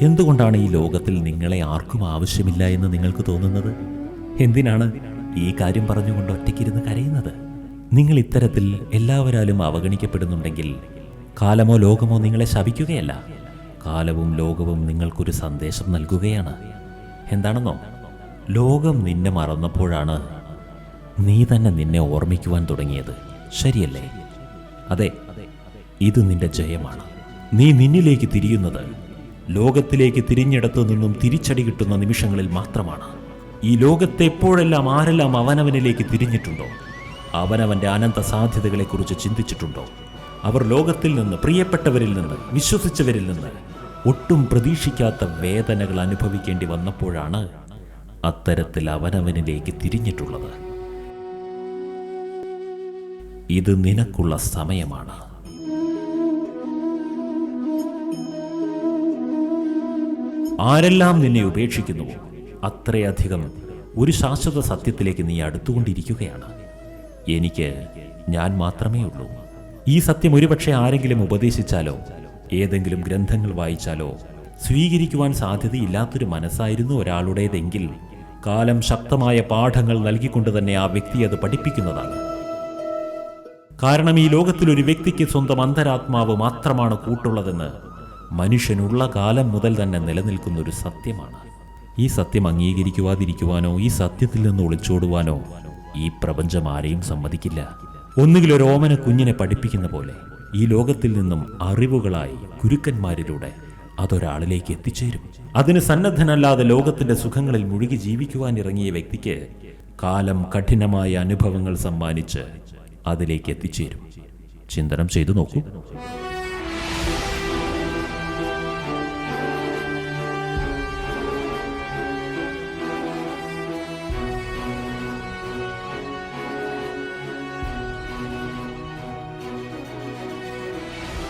എന്തുകൊണ്ടാണ് ഈ ലോകത്തിൽ നിങ്ങളെ ആർക്കും ആവശ്യമില്ല എന്ന് നിങ്ങൾക്ക് തോന്നുന്നത്? എന്തിനാണ് ഈ കാര്യം പറഞ്ഞുകൊണ്ട് ഒറ്റയ്ക്കിരുന്ന് കരയുന്നത്? നിങ്ങൾ ഇത്തരത്തിൽ എല്ലാവരാലും അവഗണിക്കപ്പെടുന്നുണ്ടെങ്കിൽ കാലമോ ലോകമോ നിങ്ങളെ ശപിക്കുകയല്ല. കാലവും ലോകവും നിങ്ങൾക്കൊരു സന്ദേശം നൽകുകയാണ്. എന്താണെന്നോ? ലോകം നിന്നെ മറന്നപ്പോഴാണ് നീ തന്നെ നിന്നെ ഓർമ്മിക്കുവാൻ തുടങ്ങിയത്. ശരിയല്ലേ? അതെ ഇത് നിന്റെ ജയമാണ്. നീ നിന്നിലേക്ക് തിരിയുന്നത് ലോകത്തിലേക്ക് തിരിഞ്ഞിടത്തു നിന്നും തിരിച്ചടി കിട്ടുന്ന നിമിഷങ്ങളിൽ മാത്രമാണ്. ഈ ലോകത്തെ എപ്പോഴെല്ലാം ആരെല്ലാം അവനവനിലേക്ക് തിരിഞ്ഞിട്ടുണ്ടോ? അവനവന്റെ അനന്ത സാധ്യതകളെക്കുറിച്ച് ചിന്തിച്ചിട്ടുണ്ടോ? അവർ ലോകത്തിൽ നിന്ന് പ്രിയപ്പെട്ടവരിൽ നിന്ന് വിശ്വസിച്ചവരിൽ നിന്ന് ഒട്ടും പ്രതീക്ഷിക്കാത്ത വേദനകൾ അനുഭവിക്കേണ്ടി വന്നപ്പോഴാണ് അത്തരത്തിൽ അവനവനിലേക്ക് തിരിഞ്ഞിട്ടുള്ളത്. ഇത് നിനക്കുള്ള സമയമാണ്. ആരെല്ലാം നിന്നെ ഉപേക്ഷിക്കുന്നുവോ അത്രയധികം ഒരു ശാശ്വത സത്യത്തിലേക്ക് നീ അടുത്തുകൊണ്ടിരിക്കുകയാണ്. എനിക്ക് ഞാൻ മാത്രമേ ഉള്ളൂ. ഈ സത്യം ഒരുപക്ഷെ ആരെങ്കിലും ഉപദേശിച്ചാലോ ഏതെങ്കിലും ഗ്രന്ഥങ്ങൾ വായിച്ചാലോ സ്വീകരിക്കുവാൻ സാധ്യതയില്ലാത്തൊരു മനസ്സായിരുന്നു ഒരാളുടേതെങ്കിൽ കാലം ശക്തമായ പാഠങ്ങൾ നൽകിക്കൊണ്ട് തന്നെ ആ വ്യക്തി അത് പഠിപ്പിക്കുന്നതാണ്. കാരണം ഈ ലോകത്തിൽ ഒരു വ്യക്തിക്ക് സ്വന്തം അന്തരാത്മാവ് മാത്രമാണ് കൂട്ടുള്ളതെന്ന് മനുഷ്യനുള്ള കാലം മുതൽ തന്നെ നിലനിൽക്കുന്ന ഒരു സത്യമാണ്. ഈ സത്യം അംഗീകരിക്കുവാതിരിക്കുവാനോ ഈ സത്യത്തിൽ നിന്ന് ഒളിച്ചോടുവാനോ ഈ പ്രപഞ്ചം ആരെയും സമ്മതിക്കില്ല. ഒന്നുകിൽ ഒരു ഓമന കുഞ്ഞിനെ പഠിപ്പിക്കുന്ന പോലെ ഈ ലോകത്തിൽ നിന്നും അറിവുകളായി ഗുരുക്കന്മാരിലൂടെ അതൊരാളിലേക്ക് എത്തിച്ചേരും. അതിന് സന്നദ്ധനല്ലാതെ ലോകത്തിന്റെ സുഖങ്ങളിൽ മുഴുകി ജീവിക്കുവാൻ ഇറങ്ങിയ വ്യക്തിക്ക് കാലം കഠിനമായ അനുഭവങ്ങൾ സമ്മാനിച്ച് അതിലേക്ക് എത്തിച്ചേരും. ചിന്തനം ചെയ്തു നോക്കൂ.